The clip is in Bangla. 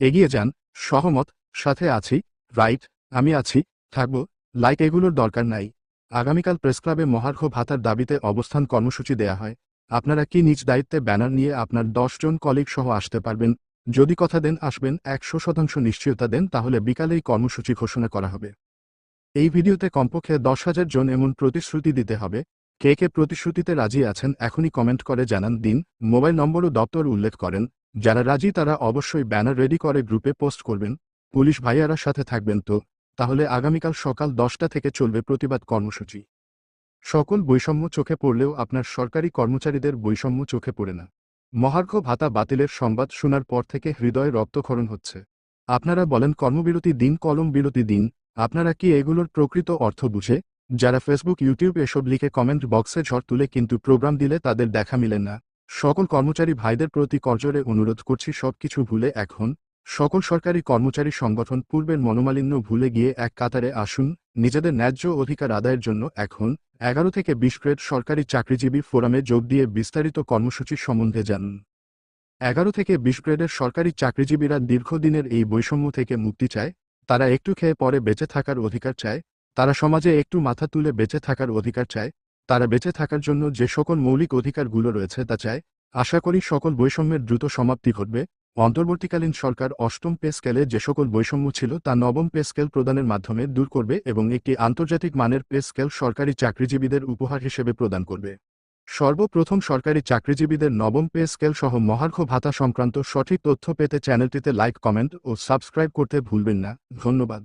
এগিয়ে যান, সহমত, সাথে আছি, রাইট, আমি আছি, থাকব, লাইক এগুলোর দরকার নাই। আগামীকাল প্রেসক্লাবে মহার্ঘ ভাতার দাবিতে অবস্থান কর্মসূচি দেয়া হয়। আপনারা কি নিজ দায়িত্বে ব্যানার নিয়ে আপনার জন কলিগ সহ আসতে পারবেন? যদি কথা দেন, আসবেন, একশো শতাংশ নিশ্চয়তা দেন, তাহলে বিকালেই কর্মসূচি ঘোষণা করা হবে। এই ভিডিওতে কমপক্ষে দশ হাজার জন এমন প্রতিশ্রুতি দিতে হবে। কে কে প্রতিশ্রুতিতে রাজি আছেন, এখনই কমেন্ট করে জানান। দিন, মোবাইল নম্বর ও দপ্তর উল্লেখ করেন। যারা রাজি তারা অবশ্যই ব্যানার রেডি করে গ্রুপে পোস্ট করবেন। পুলিশ ভাইয়ারা সাথে থাকবেন তো। তাহলে আগামীকাল সকাল দশটা থেকে চলবে প্রতিবাদ কর্মসূচি। সকল বৈষম্য চোখে পড়লেও আপনার সরকারি কর্মচারীদের বৈষম্য চোখে পড়ে না। মহার্ঘ ভাতা বাতিলের সংবাদ শোনার পর থেকে হৃদয়ে রক্তক্ষরণ হচ্ছে। আপনারা বলেন কর্মবিরতি দিন, কলম বিরতি দিন। আপনারা কি এগুলোর প্রকৃত অর্থ বুঝে? যারা ফেসবুক ইউটিউব এসব লিখে কমেন্ট বক্সে ঝড় তুলে কিন্তু প্রোগ্রাম দিলে তাদের দেখা মিলে না। সকল কর্মচারী ভাইদের প্রতি করজোরে অনুরোধ করছি সবকিছু ভুলে এখন, সকল সরকারি কর্মচারী সংগঠন পূর্বের মনোমালিন্য ভুলে গিয়ে এক কাতারে আসুন, নিজেদের ন্যায্য অধিকার আদায়ের জন্য এখন, এগারো থেকে বিশ গ্রেড সরকারি চাকরিজীবী ফোরামে যোগ দিয়ে বিস্তারিত কর্মসূচির সম্বন্ধে জানুন। এগারো থেকে বিশ গ্রেডের সরকারি চাকরিজীবীরা দীর্ঘদিনের এই বৈষম্য থেকে মুক্তি চায়, তারা একটু খেয়ে পরে বেঁচে থাকার অধিকার চায়, তারা সমাজে একটু মাথা তুলে বেঁচে থাকার অধিকার চায় তারা বেঁচে থাকার জন্য যে সকল মৌলিক অধিকারগুলো রয়েছে তা চায়, আশা করি সকল বৈষম্যের দ্রুত সমাপ্তি ঘটবে। অন্তর্বর্তীকালীন সরকার অষ্টম পে স্কেলে যে সকল বৈষম্য ছিল তা নবম পে স্কেল প্রদানের মাধ্যমে দূর করবে এবং একটি আন্তর্জাতিক মানের পে স্কেল সরকারি চাকরিজীবীদের উপহার হিসেবে প্রদান করবে। সর্বপ্রথম সরকারি চাকরিজীবীদের নবম পে স্কেল সহ মহার্ঘ ভাতা সংক্রান্ত সঠিক তথ্য পেতে চ্যানেলটিতে লাইক, কমেন্ট ও সাবস্ক্রাইব করতে ভুলবেন না। ধন্যবাদ।